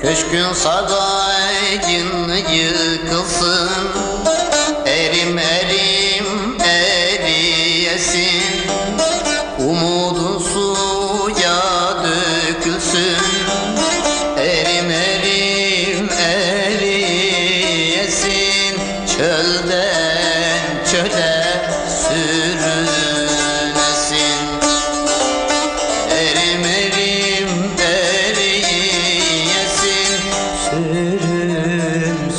Köşkün sarayın yıkılsın.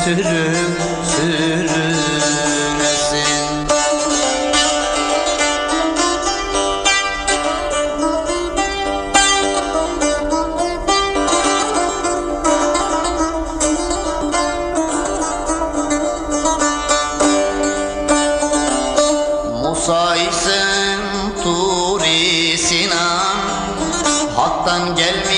sürüp sürünesin Musa isim Turi Sinan Hak'tan gelmiş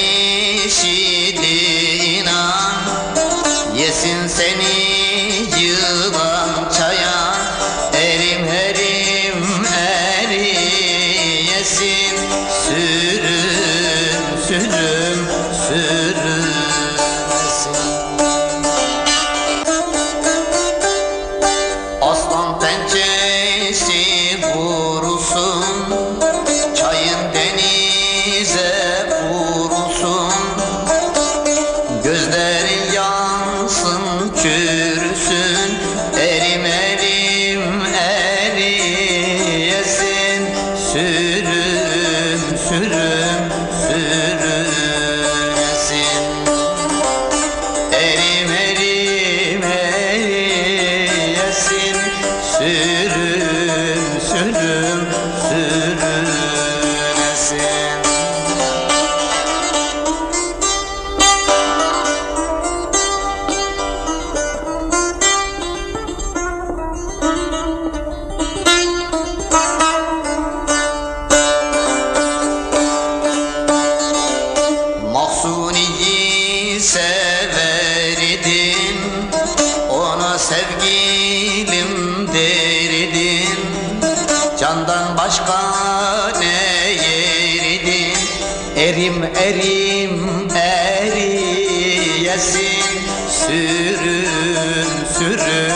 severdim Ona sevgilim derdim. Candan başka ne yerdim Erim erim eriyesin Sürün sürün